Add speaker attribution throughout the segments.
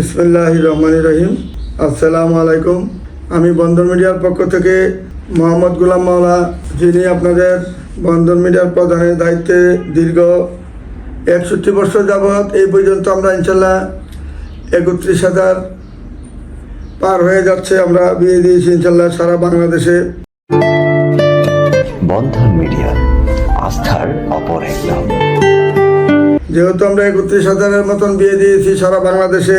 Speaker 1: ইসমিল্লাহ রহমান রহিম। আসসালামু আলাইকুম। আমি বন্দর মিডিয়ার পক্ষ থেকে মোহাম্মদ গুলাম মাওলা যিনি আপনাদের বন্দর মিডিয়ার প্রধানের দায়িত্বে দীর্ঘ একষট্টি বছর যাবৎ এই পর্যন্ত আমরা ইনশাল্লাহ একত্রিশ হাজার পার হয়ে যাচ্ছে। আমরা বিয়ে দিয়েছি ইনশাল্লাহ সারা বাংলাদেশে।
Speaker 2: বন্ধন মিডিয়া আস্থার অপর এক
Speaker 1: যেহেতু আমরা একত্রিশ হাজারের মতন বিয়ে দিয়েছি সারা বাংলাদেশে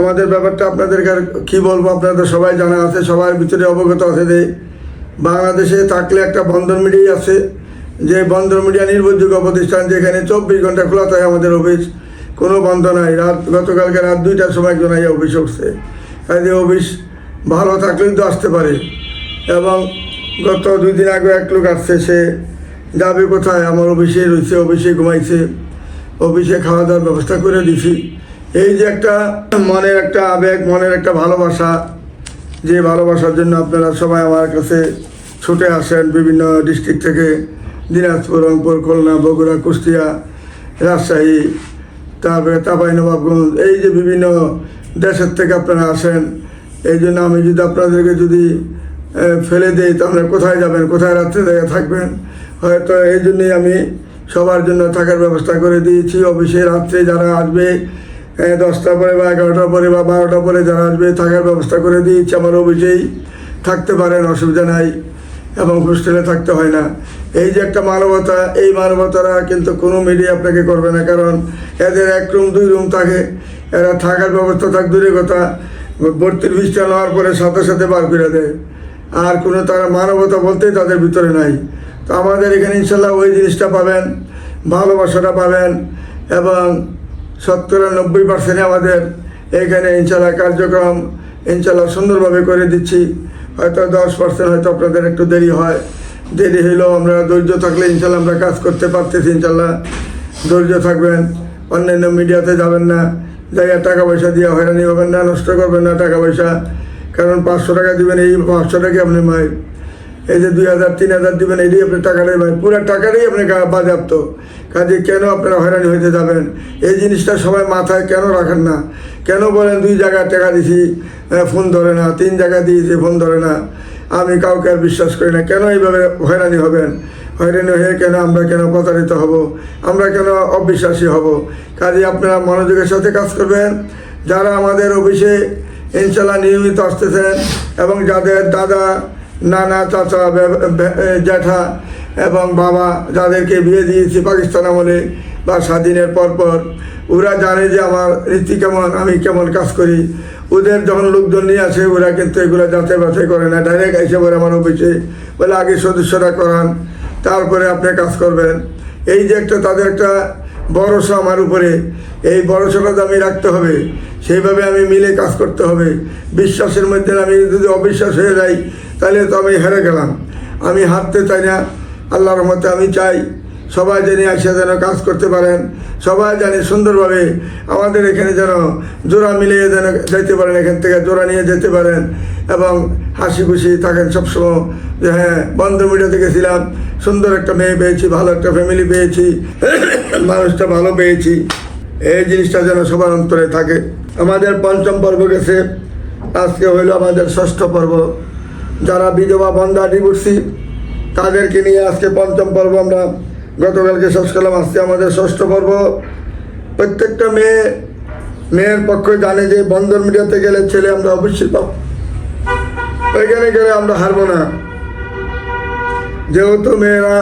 Speaker 1: আমাদের ব্যাপারটা আপনাদেরকে আর কী বলব? আপনাদের সবাই জানা আছে, সবার ভিতরে অবগত আছে যে বাংলাদেশে থাকলে একটা বন্দর মিডিয়া আছে। যে বন্দর মিডিয়া নির্ভরযোগ্য প্রতিষ্ঠান যেখানে চব্বিশ ঘণ্টা খোলা থাকে আমাদের অফিস, কোনো বন্ধ নাই। রাত, গতকালকে রাত দুইটার সময় একজন আইয়া অফিস উঠছে। কাজে অফিস ভালো থাকলেই তো আসতে পারে। এবং গত দুই দিন আগে এক লোক আসছে, সে যাবে কোথায়? আমার অফিসে রয়েছে অফিসে ঘুমাইছে। অফিসে খাওয়া দাওয়ার ব্যবস্থা করে দিছি। এই যে একটা মনের একটা আবেগ, মনের একটা ভালোবাসা, যে ভালোবাসার জন্য আপনারা সবাই আমার কাছে ছুটে আসেন বিভিন্ন ডিস্ট্রিক্ট থেকে, দিনাজপুর, রংপুর, খুলনা, বগুড়া, কুষ্টিয়া, রাজশাহী, তারপরে তাপাই নবাবগঞ্জ, এই যে বিভিন্ন দেশের থেকে আপনারা আসেন। এই জন্য আমি যদি আপনাদেরকে যদি ফেলে দেই তাহলে কোথায় যাবেন, কোথায় রাত্রে জায়গায় থাকবেন? হয়তো এই জন্যই আমি সবার জন্য থাকার ব্যবস্থা করে দিয়েছি। অফিসে রাত্রে যারা আসবে দশটা পরে বা এগারোটার পরে বা বারোটার পরে যারা আসবে, থাকার ব্যবস্থা করে দিয়েছি আমার অফিসেই থাকতে পারেন, অসুবিধা নাই। এবং হোস্টেলে থাকতে হয় না। এই যে একটা মানবতা, এই মানবতারা কিন্তু কোনো মিডিয়া আপনাকে করবে না। কারণ এদের এক রুম, দুই রুম থাকে। এরা থাকার ব্যবস্থা থাক, দূরে কথা। ভর্তির ভিসটা নেওয়ার পরে সাথে সাথে বার করে দেয়। আর কোনো তারা মানবতা বলতেই তাদের ভিতরে নাই। তো আমাদের এখানে ইনশাল্লাহ ওই জিনিসটা পাবেন, ভালোবাসাটা পাবেন। এবং শতকরা নব্বই পার্সেন্টে আমাদের এখানে ইনশাল্লাহ কার্যক্রম ইনশাল্লাহ সুন্দরভাবে করে দিচ্ছি। হয়তো দশ পার্সেন্ট হয়তো আপনাদের একটু দেরি হয়। দেরি হইলেও আমরা ধৈর্য থাকলে ইনশাল্লাহ আমরা কাজ করতে পারতেছি ইনশাল্লাহ ধৈর্য থাকবেন। অন্যান্য মিডিয়াতে যাবেন না। জায়গায় টাকা পয়সা দিয়ে হয়রানি হবেন না, নষ্ট করবেন না টাকা পয়সা কারণ পাঁচশো টাকা দিবেন, এই পাঁচশো টাকা আপনি এই যে দুই হাজার, তিন হাজার দিবেন, এটাই আপনি টাকাটাই ভাই। পুরো টাকাটাই আপনি গা- বাজেয়াপ্ত। কাজে কেন আপনারা হয়রানি হইতে যাবেন? এই জিনিসটা সবাই মাথায় কেন রাখেন না? কেন বলেন দুই জায়গায় টাকা দিছি ফোন ধরে না, তিন জায়গায় দিয়েছি, ফোন ধরে না? আমি কাউকে আর বিশ্বাস করি না। কেন এইভাবে হয়রানি হবেন? হয়রানি হয়ে কেন আমরা কেন প্রতারিত হব? আমরা কেন অবিশ্বাসী হব? কাজে আপনারা মনোযোগের সাথে কাজ করবেন। যারা আমাদের অফিসে ইনশাল্লাহ নিয়মিত আসতেছেন এবং যাদের দাদা নানা চাচা জ্যাঠা এবং বাবা যাদেরকে বিয়ে দিয়েছি পাকিস্তান আমলে বা স্বাধীনের পরপর, ওরা জানে যে আমার রীতি কেমন, আমি কেমন কাজ করি। ওদের যখন লোকজন নিয়ে আসে, ওরা কিন্তু এগুলো যাচাই বাছাই করে না। ডাইরেক্ট এসে বলে আমার অফিসে, বলে আগে সদস্যরা করান, তারপরে আপনি কাজ করবেন। এই যে একটা, তাদের একটা ভরসা আমার উপরে। এই ভরসাটা তো আমি রাখতে হবে। সেইভাবে আমি মিলে কাজ করতে হবে। বিশ্বাসের মধ্যে আমি যদি অবিশ্বাস হয়ে যাই তাহলে তো আমি হেরে গেলাম। আমি হারতে চাই না। আল্লাহর রহমতে আমি চাই। সবাই জেনে আসে যেন কাজ করতে পারেন। সবাই জানে সুন্দরভাবে আমাদের এখানে যেন জোড়া মিলিয়ে যেন যেতে পারেন, এখান থেকে জোড়া নিয়ে যেতে পারেন এবং হাসি খুশি থাকেন সবসময় যে হ্যাঁ বন্ধ মিডিয়াতে গেছিলাম। সুন্দর একটা মেয়ে পেয়েছি, ভালো একটা ফ্যামিলি পেয়েছি। মানুষটা ভালো পেয়েছি। এই জিনিসটা যেন সবার অন্তরে থাকে। আমাদের পঞ্চম পর্ব গেছে। আজকে হইল আমাদের ষষ্ঠ পর্ব। যারা বিধবা বন্ধা ডিভোর্সি তাদেরকে নিয়ে আজকে পঞ্চম পর্ব আমরা গতকালকে শেষ করলাম। আজকে আমাদের ষষ্ঠ পর্ব। প্রত্যেকটা মেয়ে, মেয়ের পক্ষে জানে যে বন্ধন মিডিয়াতে গেলে ছেলে আমরা অবশ্যই পাব। ওইখানে গেলে আমরা হারবো না। যেহেতু মেয়েরা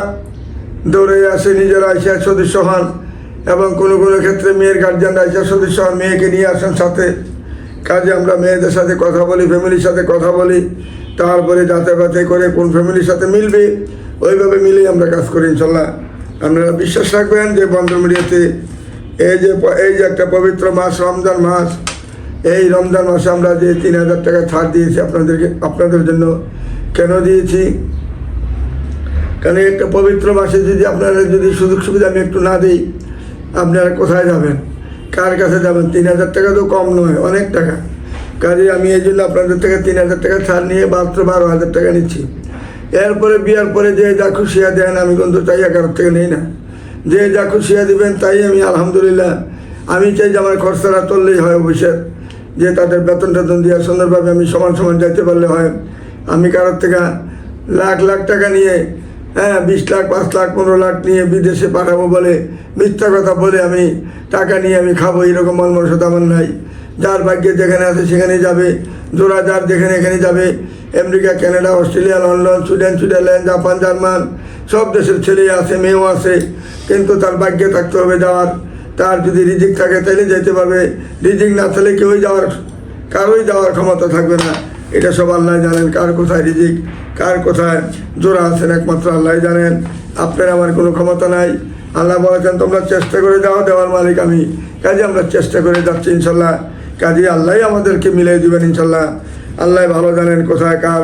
Speaker 1: দৌড়ে আসে, নিজেরা এসে সদস্য হন এবং কোনো কোনো ক্ষেত্রে মেয়ের গার্জিয়ানরা এসে সদস্য হন, মেয়েকে নিয়ে আসেন সাথে। কাজে আমরা মেয়েদের সাথে কথা বলি ফ্যামিলির সাথে কথা বলি। তারপরে যাতে বাতে করে কোন ফ্যামিলির সাথে মিলবে, ওইভাবে মিলেই আমরা কাজ করি ইনশাল্লাহ। আপনারা বিশ্বাস রাখবেন যে বন্ধ মিডিয়াতে এই যে এই যে একটা পবিত্র মাস, রমজান মাস, এই রমজান মাসে আমরা যে তিন হাজার টাকা ছাড় দিয়েছি আপনাদেরকে, আপনাদের জন্য কেন দিয়েছি? কারণ একটা পবিত্র মাসে যদি আপনারা যদি সুযোগ সুবিধা আমি একটু না দিই, আপনারা কোথায় যাবেন? কার কাছে যাবেন? তিন হাজার টাকা তো কম নয়, অনেক টাকা। কাজে আমি এই জন্য আপনাদের থেকে তিন হাজার টাকা ছাড় নিয়ে মাত্র বারো হাজার টাকা নিচ্ছি। এরপরে বিয়ার পরে যে যা খুশিয়া দেন, আমি কিন্তু চাই কারোর থেকে নেই না। যে যা খুশিয়া দিবেন, তাই আমি আলহামদুলিল্লাহ। আমি চাই যে আমার খরচাটা চললেই হয় অফিসের। যে তাদের বেতন টেতন দিয়ে সুন্দরভাবে আমি সমান সমান যাইতে পারলে হয়। আমি কারোর থেকে লাখ লাখ টাকা নিয়ে হ্যাঁ বিশ লাখ, পাঁচ লাখ, পনেরো লাখ নিয়ে বিদেশে পাঠাবো বলে মিথ্যা কথা বলে আমি টাকা নিয়ে আমি খাব, এরকম মন আমার নাই। যার ভাগ্যে যেখানে আছে সেখানে যাবে। জোড়া যার যেখানে এখানে যাবে। America, Canada, Australia, London, Sweden, Switzerland, Japan, German, সব দেশের ছেলে আছে, মেয়েও আছে। কিন্তু তার ভাগ্যে থাকতে হবে যাওয়ার। তার যদি রিজিক থাকে তাহলে যেতে পারবে। রিজিক না থাকলে কেউই যাওয়ার, কারোই যাওয়ার ক্ষমতা থাকবে না। এটা সব আল্লাহ জানেন। কার কোথায় রিজিক, কার কোথায় জোড়া আছেন একমাত্র আল্লাহ জানেন। আপনার আমার কোনো ক্ষমতা নাই। আল্লাহ বলেছেন, তোমরা চেষ্টা করে যাও দেওয়ার মালিক আমি। কাজে আমরা চেষ্টা করে যাচ্ছি, ইনশাল্লাহ। কাজে আল্লাহ আমাদেরকে মিলিয়ে দিবেন ইনশাল্লাহ। আল্লাহ ভালো জানেন কোথায় কার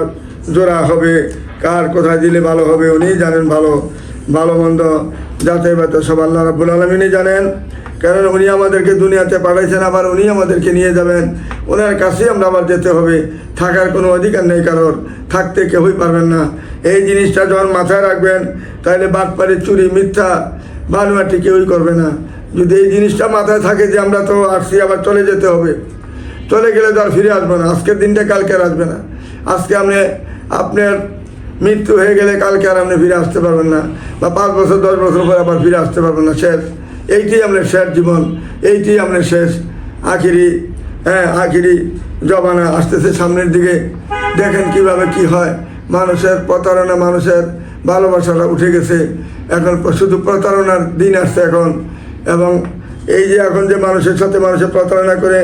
Speaker 1: জোড়া হবে, কার কোথায় দিলে ভালো হবে উনি জানেন ভালো ভালো মন্দ। যাতে বাতে সব আল্লাহ রাবুল আলমিনই জানেন। কারণ উনি আমাদেরকে দুনিয়াতে পাঠাইছেন, আবার উনি আমাদেরকে নিয়ে যাবেন। ওনার কাছেই আমরা আবার যেতে হবে। থাকার কোনো অধিকার নেই কারোর। থাকতে কেউই পারবেন না। এই জিনিসটা যখন মাথায় রাখবেন, তাহলে বাটপাড়ি চুরি, মিথ্যা, বানুয়াটি কেউই করবে না। যদি এই জিনিসটা মাথায় থাকে যে আমরা তো আসছি, আবার চলে যেতে হবে। চলে গেলে তো আর ফিরে আসবে না। আজকের দিনটা কালকে আর আসবে না। আজকে আপনি, আপনার মৃত্যু হয়ে গেলে কালকে আর আপনি ফিরে আসতে পারবেন না। বা পাঁচ বছর, দশ বছর পর আবার ফিরে আসতে পারবেন না। শেষ। এইটি আপনার শেষ জীবন। এইটি আপনার শেষ। আখিরি হ্যাঁ আখিরি জবানা আসতেছে সামনের দিকে। দেখেন কীভাবে কি হয়। মানুষের প্রতারণা, মানুষের ভালোবাসাটা উঠে গেছে। এখন শুধু প্রতারণার দিন আসছে এখন। এবং এই যে এখন যে মানুষের সাথে মানুষের প্রতারণা করে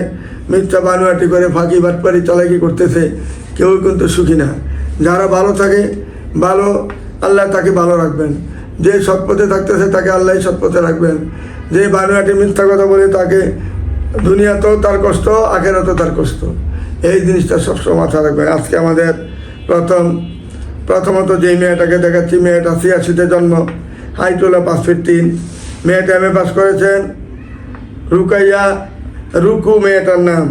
Speaker 1: মিথ্যা বানুয়াটি করে ফাঁকি বাটপারি চালাকি করতেছে, কেউ কিন্তু সুখী না। যারা ভালো থাকে, ভালো, আল্লাহ তাকে ভালো রাখবেন। যে সৎপথে থাকতেছে, তাকে আল্লাহ সৎপথে রাখবেন। যে বানুয়াটি মিথ্যা কথা বলে তাকে দুনিয়াতেও তার কষ্ট, আখেরাতেও তার কষ্ট। এই জিনিসটা সবসময় মাথায় রাখবেন। আজকে আমাদের প্রথম, প্রথমত যে মেয়েটাকে দেখাচ্ছি, মেয়েটা ছিয়াশিতে জন্ম হাইটোলা পাঁচ ফিট তিন। মেয়েটা এম এ পাস করেছেন। রুকাইয়া, রুকু মেয়েটার নাম।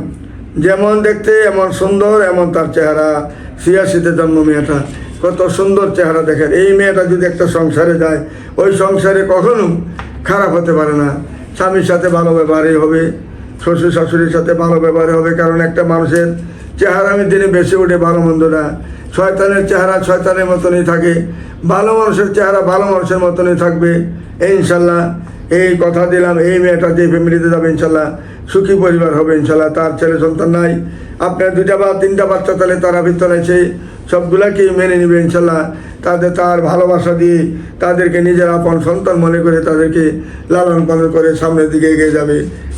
Speaker 1: যেমন দেখতে এমন সুন্দর, এমন তার চেহারা। ছিয়াশিতে জন্ম মেয়েটা। কত সুন্দর চেহারা দেখেন। এই মেয়েটা যদি একটা সংসারে যায়, ওই সংসারে কখনো খারাপ হতে পারে না। স্বামীর সাথে ভালো ব্যবহারই হবে শ্বশুর শাশুড়ির সাথে ভালো ব্যবহার হবে, কারণ একটা মানুষের চেহারা আমি দিনে বেশি ওঠে ভালো মন্দ না। শয়তানের চেহারা শয়তানের মতনই থাকে, ভালো মানুষের চেহারা ভালো মানুষের মতনই থাকবে। ইনশাল্লাহ, এই কথা দিলাম, এই মেয়েটা যে ফ্যামিলিতে যাবে ইনশাল্লাহ, সুখী পরিবার হবে ইনশাল্লাহ, তার ছেলে সন্তান নাই। আপনার দুইটা বা তিনটা বাচ্চা তাহলে তারা ভিতরে সেই সবগুলাকেই মেনে নেবে ইনশাল্লাহ। তাদের তার ভালোবাসা দিয়ে তাদেরকে নিজের আপন সন্তান মনে করে তাদেরকে লালন পালন করে সামনের দিকে এগিয়ে যাবে।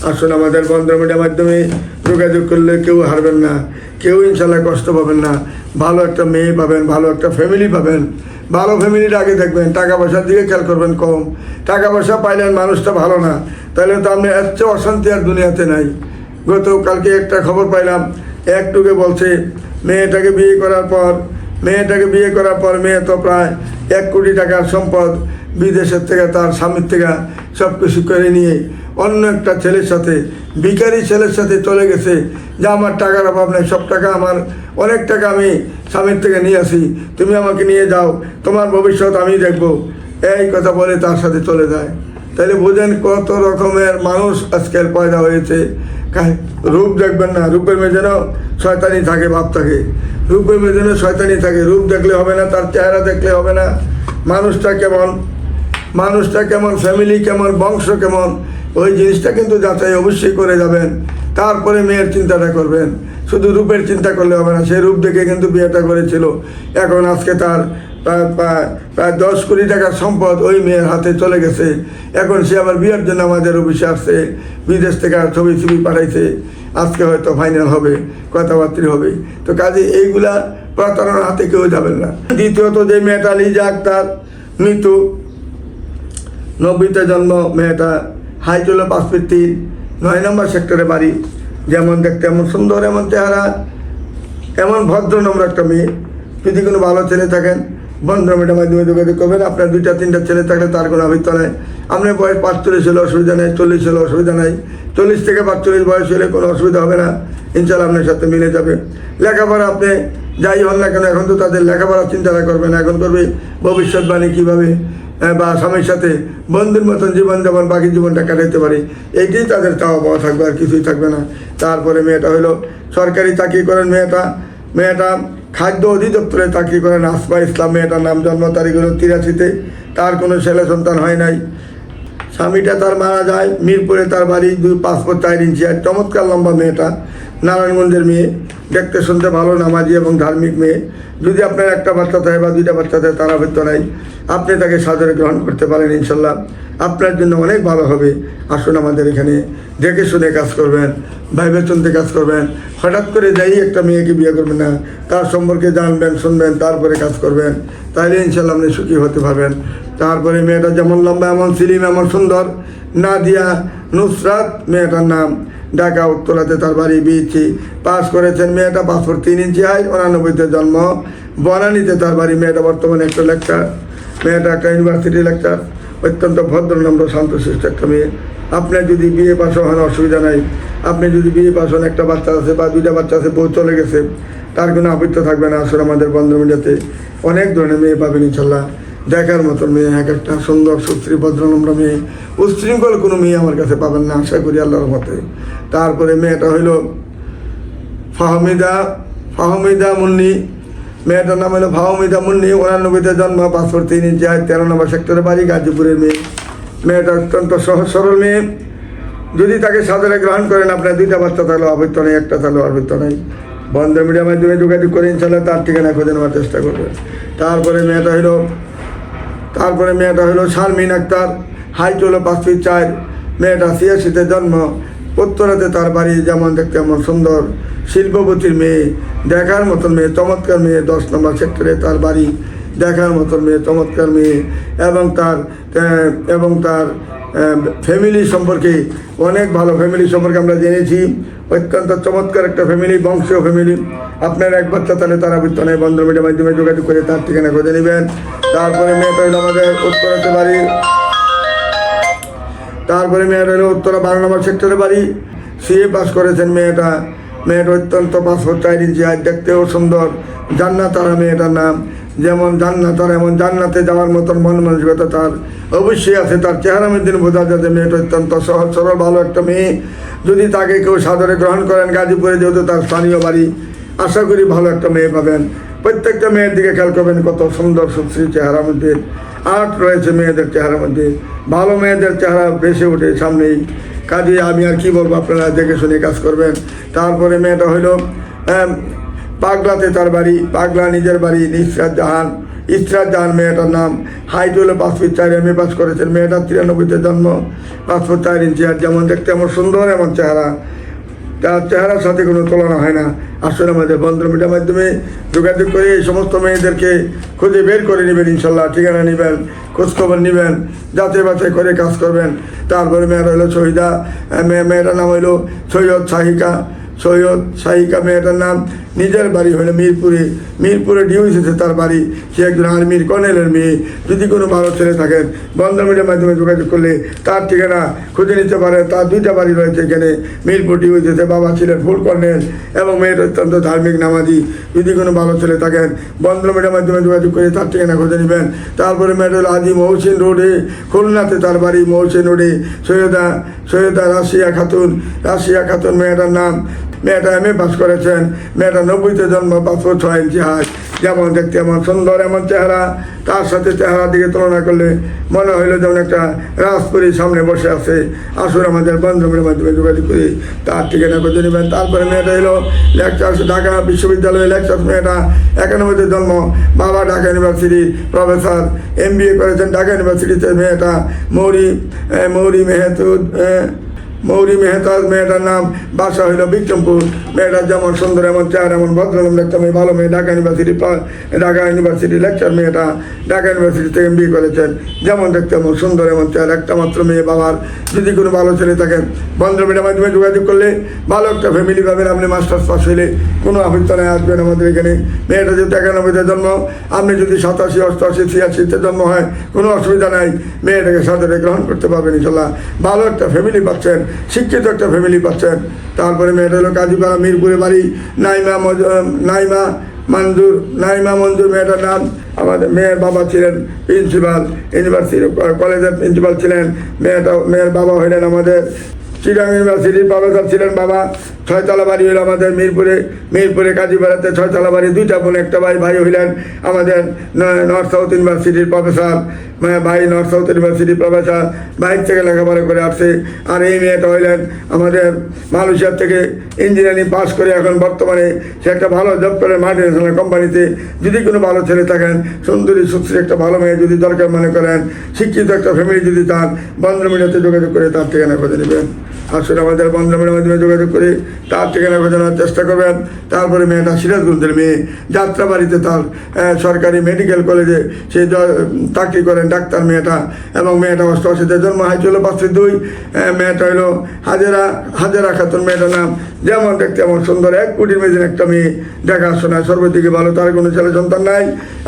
Speaker 1: আসুন আমাদের বন্ধ মিডিয়ার মাধ্যমে যোগাযোগ করলে কেউ হারবেন না, কেউ ইনশাল্লাহ কষ্ট পাবেন না। ভালো একটা মেয়ে পাবেন, ভালো একটা ফ্যামিলি পাবেন। ভালো ফ্যামিলির আগে দেখবেন, টাকা পয়সার দিকে খেয়াল করবেন কম। টাকা পয়সা পাইলেন মানুষটা ভালো না। তাহলে তো আপনি এত অশান্তি আর দুনিয়াতে নাই। গত কালকে একটা খবর পাইলাম, একটুকে বলছে মেয়েটাকে বিয়ে করার পর, মেয়েটাকে বিয়ে করার পর মেয়ে তো প্রায় এক কোটি টাকার সম্পদ বিদেশের থেকে তার স্বামীর থেকে সব কিছু করে নিয়ে অন্য একটা ছেলের সাথে, ভিখারি ছেলের সাথে চলে গেছে। যে আমার টাকার অভাব নেই, সব টাকা আমার, অনেক টাকা আমি স্বামীর থেকে নিয়ে আসি। তুমি আমাকে নিয়ে যাও, তোমার ভবিষ্যৎ আমি দেখব। এই কথা বলে তার সাথে চলে যায়। তাহলে বোঝেন কত রকমের মানুষ আজকাল পয়দা হয়েছে। রূপ দেখবেন না, রূপের মেয়ে শয়তানি থাকে, ভাব থাকে। রূপের মেয়ে শয়তানি থাকে, রূপ দেখলে হবে না, তার চেহারা দেখলে হবে না। মানুষটা কেমন? মানুষটা কেমন? ফ্যামিলি কেমন? বংশ কেমন? ওই জিনিসটা কিন্তু যাচাই অবশ্যই করে যাবেন। তারপরে মেয়ের চিন্তাটা করবেন। শুধু রূপের চিন্তা করলে হবে না সেই রূপ দেখে কিন্তু বিয়েটা করেছিল। এখন আজকে তার প্রায় দশ কোটি টাকার সম্পদ ওই মেয়ের হাতে চলে গেছে। এখন সে আবার বিয়ের জন্য আমাদের অফিসে আসছে, বিদেশ থেকে ছবি ছবি পাঠাইছে। আজকে হয়তো ফাইনাল হবে, কথাবার্তা হবে। তো কাজে এইগুলা প্রতারণার হাতে কেউ যাবেন না। দ্বিতীয়ত যে মেয়েটা লিজা আক্তার, মৃত্যু। নব্বইতে জন্ম মেয়েটা, হাইচুলো পাঁচ ফিট তিন নয় নম্বর সেক্টরে বাড়ি। যেমন দেখতে এমন সুন্দর, এমন চেহারা, এমন ভদ্র নম্বর একটা মেয়ে। যদি কোনো ভালো ছেলে থাকেন বন্ধু মেয়েটার মাধ্যমে যোগাযোগ করবেন। আপনার দুইটা, তিনটা ছেলে থাকলে তার কোনো আবৃত্ত নেই। আপনার বয়স পাঁচচল্লিশ হলে অসুবিধা নেই, চল্লিশ হলে অসুবিধা নেই। চল্লিশ থেকে পাঁচচল্লিশ বয়স হলে কোনো অসুবিধা হবে না। ইনশাল্লাহ আপনার সাথে মিলে যাবে। লেখাপড়া আপনি যাই হন না কেন, এখন তো তাদের লেখাপড়ার চিন্তাটা করবেন, এখন করবে ভবিষ্যৎবাণী কীভাবে বা স্বামীর সাথে বন্ধুর মতন জীবনযাপন, বাকি জীবনটা কাটাইতে পারি। এইটাই তাদের চাওয়া পাওয়া থাকবে আর কিছুই থাকবে না। তারপরে মেয়েটা হলো সরকারি চাকরি করেন মেয়েটা। মেয়েটা খাদ্য অধিদপ্তরে চাকরি করেন আসমা ইসলাম মেয়েটার নাম জন্ম তারিখ হল তিরাশিতে। তার কোনো ছেলে সন্তান হয় নাই। স্বামীটা তার মারা যায়, মিরপুরে তার বাড়ি, দুই পাসপোর্ট, চার ইঞ্চি, আর চমৎকার লম্বা মেয়েটা, নারায়ণগঞ্জের মেয়ে। দেখতে শুনতে ভালো, নামাজি এবং ধার্মিক মেয়ে। যদি আপনার একটা বাচ্চা থাকে বা দুইটা বাচ্চা থাকে, তারা ভেতর নাই। আপনি তাকে সাদরে গ্রহণ করতে পারেন, ইনশাল্লাহ। আপনার জন্য অনেক ভালো হবে। আসুন আমাদের এখানে দেখে শুনে কাজ করবেন ভাইবে চিনতে কাজ করবেন। হঠাৎ করে যাই একটা মেয়েকে বিয়ে করবেন না, তার সম্পর্কে জানবেন, শুনবেন, তারপরে কাজ করবেন। তাহলে ইনশাল্লাহ আপনি সুখী হতে পারবেন। তারপরে মেয়েটা যেমন লম্বা, এমন সিলিম, এমন সুন্দর। নাদিয়া নুসরাত, মেয়েটার নাম ঢাকা, উত্তরাতে তার বাড়ি বিয়েছি পাস করেছেন মেয়েটা, পাসপোর্ট তিন ইঞ্চি হয় উনানব্বইতে জন্ম। বনানীতে তার বাড়ি, মেয়েটা বর্তমানে একটা লেকচার। মেয়েটা একটা ইউনিভার্সিটি লেকচার অত্যন্ত ভদ্র, নম্র, শান্তশিষ্ট একটা মেয়ে। আপনার যদি বিয়ে পাশ হন, অসুবিধা নাই। আপনি যদি বিয়ে পাশ হন, একটা বাচ্চা আছে বা দুইটা বাচ্চা আছে, বউ চলে গেছে, তার কোনো আবৃত্ত থাকবে না। আসলে আমাদের বন্ধ মিডিয়াতে অনেক ধরনের মেয়ে পাবেন ইনশাল্লাহ। দেখার মতো মেয়ে, এক একটা সুন্দর, সুশ্রী ভদ্রনম্র মেয়ে। উশৃঙ্খল কোনো মেয়ে আমার কাছে পাবেন না, আশা করি আল্লাহর মতে তারপরে মেয়েটা হইল ফাহমিদা ফাহমিদা মুন্নি। মেয়েটার নাম হলো ফাহমিদা মুন্নি উনানব্বইতে জন্ম পাসপোর্ট তিন ইঞ্চি হয় তেরো নম্বর সেক্টরের বাড়ি গাজীপুরের মেয়ে। মেয়েটা অত্যন্ত সহজ সরল মেয়ে। যদি তাকে সাদরে গ্রহণ করেন, আপনার দুইটা বাচ্চা তাহলে অবৈধ নেই, একটা তাহলে অবৈধ নেই। বন্ধ মিডিয়ার মাধ্যমে যোগাযোগ করে ইনশাল্লাহ তার ঠিকানা খুঁজে নেওয়ার চেষ্টা করবেন তারপরে মেয়েটা হলো তারপরে মেয়েটা হলো শারমিন আক্তার। হাইট হলো পাঁচ ফিট চার। মেয়েটা ছিয়াশিতে জন্ম। উত্তরাতে তার বাড়ি যেমন দেখতে এমন সুন্দর, শিল্পপতির মেয়ে, দেখার মতন মেয়ে, চমৎকার মেয়ে, দশ নম্বর সেক্টরে তার বাড়ি, দেখার মতন মেয়ে, চমৎকার মেয়ে এবং তার এবং তার ফ্যামিলি সম্পর্কে অনেক ভালো ফ্যামিলি সম্পর্কে আমরা জেনেছি। অত্যন্ত চমৎকার একটা ফ্যামিলি বংশীয় ফ্যামিলি আপনার এক বাচ্চা তাহলে তারা বৃত্ত নেই বন্ধ মিডিয়ার মাধ্যমে যোগাযোগ করে তার ঠিকানা খুঁজে নেবেন। তারপরে মেয়েটা হলো আমাদের উত্তরাতে বাড়ি। তারপরে মেয়েটা হলো উত্তরা বারো নম্বর সেক্টরে বাড়ি। সিএ পাস করেছেন মেয়েটা। মেয়েটা অত্যন্ত পাসপোর্ট চার ইঞ্চি আর দেখতেও সুন্দর। জান্নাতারা মেয়েটার নাম। যেমন জান্নাতারা, এমন জান্নাতে যাওয়ার মতন মন মানসিকতা তার অবশ্যই আছে। তার চেহারা দিন বোঝা যায় যে মেয়েটা অত্যন্ত সহজ, সরল, ভালো একটা মেয়ে। যদি তাকে কেউ সাদরে গ্রহণ করেন, গাজীপুরে যেহেতু তার স্থানীয় বাড়ি, আশা করি ভালো একটা মেয়ে পাবেন। প্রত্যেকটা মেয়ের দিকে খেয়াল করবেন কত সুন্দর, সুশ্রী চেহারা মধ্যে। আর্ট রয়েছে মেয়েদের চেহারার মধ্যে। ভালো মেয়েদের চেহারা বেশি ওঠে সামনেই। কাজে আমি আর কি বলব আপনারা দেখে শুনে কাজ করবেন। তারপরে মেয়েটা হইল আম, পাগলাতে তার বাড়ি পাগলা নিজের বাড়ি ইসরাত জাহান। ইসরাত জাহান মেয়েটার নাম। হাইট হলো পাঁচ ফিট চার এম এ পাস করেছেন। মেয়েটার তিরানব্বইতে জন্ম। পাঁচ ফুট চার ইঞ্চি। আর যেমন দেখতে এমন সুন্দর এমন চেহারা। তার চেহারার সাথে কোনো তুলনা হয় না। আসলে আমাদের বন্ধ মিডিয়ার মাধ্যমে যোগাযোগ করে এই সমস্ত মেয়েদেরকে খুঁজে বের করে নেবেন ইনশাল্লাহ, ঠিকানা নেবেন, খোঁজখবর নেবেন, যাচাই বাছাই করে কাজ করবেন। তারপরে মেয়েরা হলো শহীদা মেয়েটার নাম হইল সৈয়দ শাহিকা সৈয়দ শাহিকা মেয়েটার নাম। নিজের বাড়ি হলো মিরপুরে। মিরপুরে ডিউসিতে তার বাড়ি। সে একজন আর্মির কর্নেলের মেয়ে। যদি কোনো ভালো ছেলে থাকেন বন্ধ মিডিয়ার মাধ্যমে যোগাযোগ করলে তার ঠিকানা খুঁজে নিতে পারে। তার দুইটা বাড়ি রয়েছে এখানে। মিরপুর ডিউসিতে বাবা ছিলেন ফুল কর্নেল এবং মেয়ের অত্যন্ত ধার্মিক নামাজি। যদি কোনো ভালো ছেলে থাকেন, বন্ধ মিডিয়ার মাধ্যমে যোগাযোগ করে তার ঠিকানা খুঁজে নেবেন। তারপরে মেয়েটা হলো আজি মহসিন রোডে, খুলনাতে তার বাড়ি মহসিন রোডে। সৈয়দা সৈয়দা রাশিয়া খাতুন। রাশিয়া খাতুন মেয়েটার নাম মেয়েটা এম এ পাস করেছেন, মেয়েটা নব্বইতে জন্ম পাঁচশো ছয় ইঞ্চি হাত যেমন দেখতে এমন সুন্দর, এমন চেহারা। তার সাথে চেহারা দিকে তুলনা করলে মনে হইল যেমন একটা রাজপুরী সামনে বসে আছে। আসুন আমাদের বান্ধবের মাধ্যমে যোগাযোগ করি। তার ঠিকানা খুঁজে নেবেন। তারপরে মেয়েটা এলো লেকচার ঢাকা বিশ্ববিদ্যালয়ে লেকচার মেয়েটা একানব্বইতে জন্ম, বাবা Dhaka university professor M B A করেছেন ঢাকা ইউনিভার্সিটিতে মেয়েটা মৌরি মৌরি মেহতুদ মৌরি মেহতাজ মেয়েটার নাম বাসা হইল বিক্রমপুর। মেয়েটা যেমন সুন্দর, এমন চেহারা, এমন ভদ্রনাম দেখতে মেয়ে ভালো মেয়ে। Dhaka university Dhaka university lecture মেয়েটা ঢাকা ইউনিভার্সিটি থেকে এম করেছেন। যেমন দেখতে এমন সুন্দর, এমন চেহারা, একটা মাত্র মেয়ে বাবার। যদি কোনো ভালো ছেলে বন্ধ মিডিয়ার মাধ্যমে যোগাযোগ করলে ভালো একটা ফ্যামিলি পাবেন। আপনি মাস্টার্স পাস হইলে কোনো আভ্যন্তরে আসবেন আমাদের এখানে। মেয়েটা যেহেতু একানব্বইতে জন্ম, আপনি যদি সাতাশি, অষ্টআশি, ছিয়াশিতে জন্ম হয়, কোনো অসুবিধা নাই। মেয়েটাকে সাদরে গ্রহণ করতে পারবেন ইনশাল্লাহ। ভালো একটা ফ্যামিলি পাচ্ছেন। শিক্ষিত একটা ফ্যামিলি পাচ্ছেন। তারপরে মেয়েটা হলো কাজীপাড়া মিরপুরে বাড়ি। নাইমা নাইমা মঞ্জুর নাইমা মঞ্জুর মেয়েটার নাম। আমাদের মেয়ের বাবা ছিলেন প্রিন্সিপাল ইউনিভার্সিটি কলেজের প্রিন্সিপাল ছিলেন। মেয়েটা মেয়ের বাবা হইলেন আমাদের চিরাং ইউনিভার্সিটির প্রফেসর ছিলেন বাবা। ছয়তলা বাড়ি হইল আমাদের মিরপুরে মিরপুরে কাজীপাড়াতে ছয়তলা বাড়ি দুইটা বোন, একটা ভাই ভাই হইলেন আমাদের নর্থ সাউথ ইউনিভার্সিটির প্রফেসর ভাই নর্থ সাউথ ইউনিভার্সিটির প্রফেসর বাইক থেকে লেখাপড়া করে আসছে, আর এই মেয়েটা হইলেন আমাদের মালয়েশিয়ার থেকে ইঞ্জিনিয়ারিং পাস করে এখন বর্তমানে সে একটা ভালো জব করে মাল্টিনেশনাল কোম্পানিতে যদি কোনো ভালো ছেলে থাকেন, সুন্দরী, সুশ্রী, একটা ভালো মেয়ে যদি দরকার মনে করেন, শিক্ষিত একটা ফ্যামিলি যদি চান বন্ধমিডিয়াতে যোগাযোগ করে তার ঠিকানা খুঁজে নেবেন। আসলে আমাদের বন্ধমিডিয়ার মাধ্যমে যোগাযোগ করে তার ঠিকানা খোঁজানোর চেষ্টা করবেন, তারপরে মেয়েটা সিরাজগঞ্জের মেয়ে, যাত্রাবাড়িতে তার সরকারি মেডিকেল কলেজে সেই চাকরি করেন ডাক্তার মেয়েটা, এবং মেয়েটা অষ্টআশিতে জন্ম হয়েছিল পাঁচটি দুই মেয়েটা হলো হাজেরা হাজেরা খাতুন মেয়েটার নাম। যেমন দেখতে এমন সুন্দর, এক কোটির মেয়েদের একটা মেয়ে দেখাশোনা সর্বদিকে ভালো, তার কোনো ছেলে সন্তান নাই।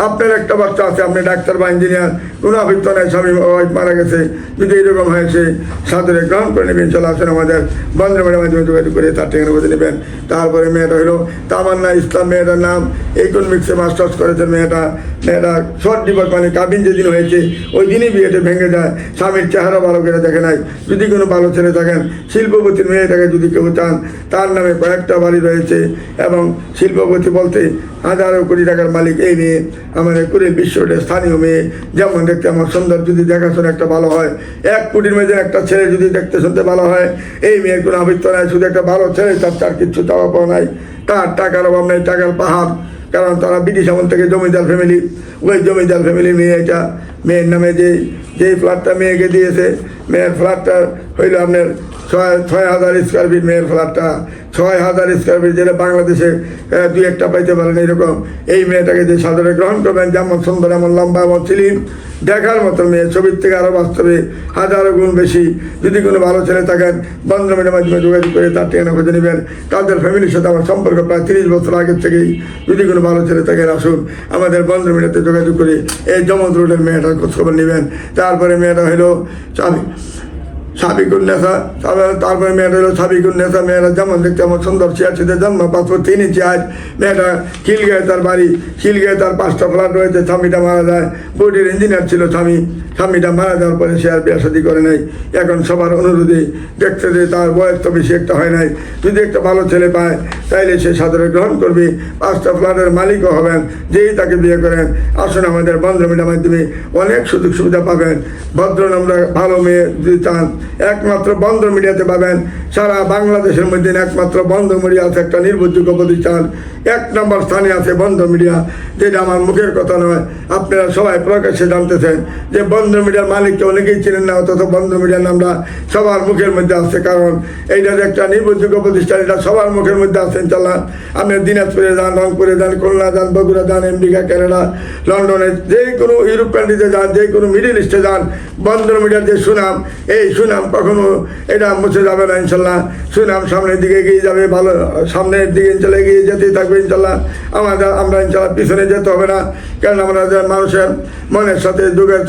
Speaker 1: আপনার একটা বাচ্চা আছে, আপনি ডাক্তার বা ইঞ্জিনিয়ার কোনো অভিজ্ঞ নাই, স্বামী মারা গেছে, যদি এরকম হয়েছে সাদরে গ্রহণ করে নেবেন চলে আসেন আমাদের বন্ধুমের মাধ্যমে যোগাযোগ করে তার ঠিকানা বুঝে নেবেন। তারপরে মেয়েটা হলো তামান্না ইসলাম মেয়েটার নাম। ইকোনমিক্সে মাস্টার্স করেছে মেয়েটা। মেয়েটা শর্ট ডিভোর্স মানে কাবিন যেদিন হয়েছে, ওই দিনই বিয়েটা ভেঙে যায়। স্বামীর চেহারা ভালো করে দেখে নাই। যদি কোনো ভালো ছেলে থাকেন, শিল্পপতির মেয়েটাকে যদি কেউ চান, তার নামে কয়েকটা বাড়ি রয়েছে এবং শিল্পপতি বলতে হাজারো কোটি টাকার মালিক এই মেয়ে। আমাদের কুড়িল বিশ্বটা স্থানীয় মেয়ে। যেমন দেখতে আমার সুন্দর যদি দেখাশোনা একটা ভালো হয়, এক কোটির মেয়েদের একটা ছেলে যদি দেখতে শুনতে ভালো হয়, এই মেয়ের কোনো আবৃত্ত নাই, শুধু একটা ভালো ছেলে তার চার কিচ্ছু চাওয়া পাওয়া নাই। তার টাকার অভাব নাই, টাকার পাহাড়। কারণ তারা ব্রিটিশ আমল থেকে জমিদার ফ্যামিলি ওই জমিদার ফ্যামিলির মেয়ে এটা, মেয়ের নামে যে যেই ফ্ল্যাটটা মেয়েকে দিয়েছে, মেয়ের ফ্ল্যাটটা হইল আপনার ছয় ছয় হাজার স্কোয়ার ফিট মেয়ের ফ্ল্যাটটা ছয় হাজার স্কোয়ার ফিট যেটা বাংলাদেশে দুই একটা পাইতে পারেন এরকম। এই মেয়েটাকে যে সাদরে গ্রহণ করবেন, যেমন সুন্দর, এমন লম্বা, এমন চিলিম দেখার মতো মেয়ে, ছবির থেকে আরও বাস্তবে হাজারো গুণ বেশি। যদি কোনো ভালো ছেলে থাকেন বন্ধমের মাধ্যমে যোগাযোগ করে তার ঠিকানা খুঁজে নেবেন। তাদের ফ্যামিলির সাথে আমার সম্পর্ক প্রায় তিরিশ বছর আগের থেকেই। যদি কোনো ভালো ছেলে থাকেন, আসুন আমাদের বন্ধমিডিয়াতে যোগাযোগ করে এই জমদ রোডের মেয়েটার খোঁজখবর নেবেন। তারপরে মেয়েটা হলো স্বামী সাবিকুন্নেসা তারপরে মেয়েটা হলো সাবিকুন্নেসা মেয়েরা যেমন দেখতে আমার সুন্দর ছিয়াশিতে জন্ম পাসপোর্ট তিন ইঞ্চি আজ মেয়েটা খিলগায় তার বাড়ি, খিলগায় তার পাঁচটা ফ্ল্যাট রয়েছে, স্বামীটা মারা যায় বোর্ডের ইঞ্জিনিয়ার ছিল স্বামী, স্বামীটা মারা যাওয়ার পরে সে আর বিয়ে করে নাই। এখন সবার অনুরোধে দেখতে যে তার বয়স তো বেশি একটা হয় নাই। যদি একটা ভালো ছেলে পায়, তাইলে সে সাদরে গ্রহণ করবে, পাঁচটা ফ্ল্যাটের মালিকও হবেন, যেই তাকে বিয়ে করেন, আসুন আমাদের বন্ধ বন্ধমিটার মাধ্যমে অনেক সুযোগ সুবিধা পাবেন। ভদ্র নম্র ভালো মেয়ে যদি চান একমাত্র বন্ধ মিডিয়াতে পাবেন। সারা বাংলাদেশের মধ্যে একমাত্র বন্ধ মিডিয়া আছে একটা নির্ভরযোগ্য প্রতিষ্ঠান। এক নম্বর স্থানে আছে বন্ধ মিডিয়া। যেটা আমার মুখের কথা নয়, আপনারা সবাই প্রকাশ্যে জানতেছেন যে বন্ধ মিডিয়ার মালিককে অনেকেই চিনেন না, অথচ বন্ধ মিডিয়ার নামটা সবার মুখের মধ্যে আছে কারণ এইটা একটা নির্ভরযোগ্য প্রতিষ্ঠান, এটা সবার মুখের মধ্যে আছে ইনশাল্লাহ আপনি দিনাজপুরে যান, রংপুরে যান, খুলনা যান, বগুড়া যান আমেরিকা কানাডা লন্ডনে যে কোনো ইউরোপ কান্ট্রিতে যান যে কোনো মিডিল ইস্টে যান, বন্ধ মিডিয়ার যে সুনাম, এই সুনাম কখনো এটা মুছে যাবে না, ইনশাল্লাহ। সুনাম সামনের দিকে এগিয়ে যাবে, ভালো, সামনের দিকে ইনশাল্লাহ এগিয়ে যেতেই থাকবে, ইনশাল্লাহ। আমাদের, আমরা ইনশাল্লাহ পিছনে যেতে হবে না, কারণ আমরা মানুষের মনের সাথে যুগের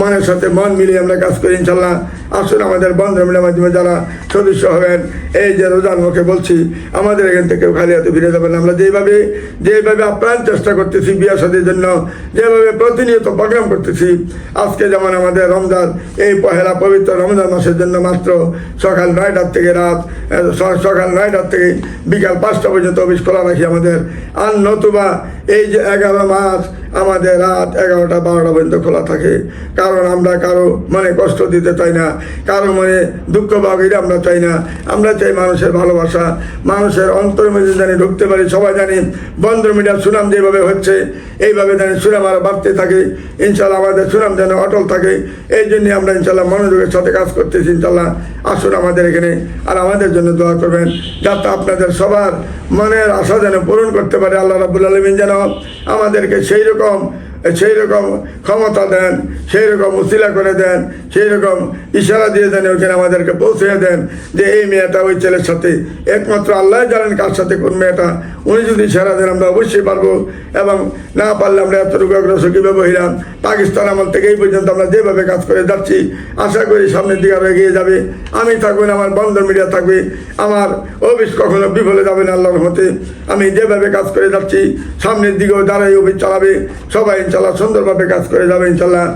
Speaker 1: মনের সাথে মন মিলিয়ে আমরা কাজ করি, ইনশাল্লাহ। আসুন আমাদের বন্ধ মিলের মাধ্যমে যারা সদস্য হবেন, এই যে রোজার মুখে বলছি, আমাদের এখান থেকে খালি হাতে ফিরে যাবেন। আমরা যেভাবে যেভাবে আপ্রাণ চেষ্টা করতেছি বিয়া সাথীর জন্য, যেভাবে প্রতিনিয়ত প্রোগ্রাম করতেছি, আজকে যেমন আমাদের রমজান, এই পহেলা পবিত্র রমজান মাসের জন্য মাত্র সকাল নয়টার থেকে রাত সকাল নয়টার থেকে বিকাল পাঁচটা পর্যন্ত অফিস খোলা রাখি আমাদের। আর নতুবা এই যে এগারো মাস আমাদের রাত এগারোটা বারোটা পর্যন্ত খোলা থাকে। কারণ আমরা কারও মনে কষ্ট দিতে চাই না, কারও মনে দুঃখ ভাগিটা আমরা চাই না। আমরা চাই মানুষের ভালোবাসা, মানুষের অন্তর মধ্যে জানি ঢুকতে পারি, সবাই জানি বন্ধ মিডিয়ার সুনাম যেভাবে হচ্ছে, এইভাবে জানি সুনাম আরও বাড়তে থাকে। ইনশাল্লাহ আমাদের সুনাম যেন অটল থাকে। এই জন্যই আমরা ইনশাল্লাহ মনোযোগের সাথে কাজ করতেছি ইনশাল্লাহ আসুন আমাদের এখানে আর আমাদের জন্য দোয়া করবেন, যাতে আপনাদের সবার মনের আশা যেন পূরণ করতে পারে। আল্লাহ রাবুল আলমিন যেন আমাদেরকে সেই রকম সেই রকম ক্ষমতা দেন, সেই রকম উসিলা করে দেন, সেই রকম ইশারা দিয়ে দেন, ওখানে আমাদেরকে পৌঁছে দেন যে এই মেয়েটা ওই ছেলের সাথে একমাত্র আল্লাহ জানেন কার সাথে কোন মেয়েটা। উনি যদি ইশারা দেন, আমরা অবশ্যই পারব এবং না পারলে আমরা এতটুকু অগ্রসর কীভাবে হইলাম। পাকিস্তান আমল থেকে এই পর্যন্ত আমরা যেভাবে কাজ করে যাচ্ছি, আশা করি সামনের দিকে আরও এগিয়ে যাবে। আমি থাকব না, আমার বন্ধন মিডিয়া থাকবে। আমার অফিস কখনো বিফলে যাবে না, আল্লাহর মতে আমি যেভাবে কাজ করে যাচ্ছি, সামনের দিকেও যারাই অফিস চালাবে। সবাই ইনশাল্লাহ সুন্দরভাবে কাজ করে যাবে ইনশাল্লাহ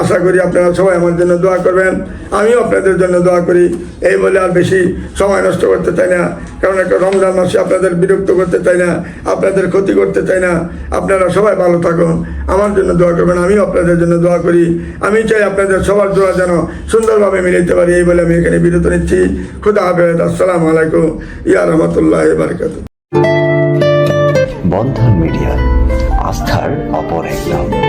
Speaker 1: আশা করি আপনারা সবাই আমার জন্য দোয়া করবেন। আমিও আপনাদের জন্য দোয়া করি। এই বলে আর বেশি সময় নষ্ট করতে চাই না। কারণ একটা রমজান মাসে আপনাদের বিরক্ত করতে চাই না, আপনাদের ক্ষতি করতে চাই না। আপনারা সবাই ভালো থাকুন। আমার জন্য দোয়া করবেন, আমিও আপনাদের জন্য দোয়া করি। আমি চাই আপনাদের সবার দোয়া যেন সুন্দরভাবে মিলাইতে পারি। এই বলে আমি এখানে বিরত নিচ্ছি। খুদা হাফেজ। আসসালামু আলাইকুম। ইয়া রহমতুল্লাহ বারকাত
Speaker 2: বন্ধন মিডিয়া। আস্থার অপর এক নাম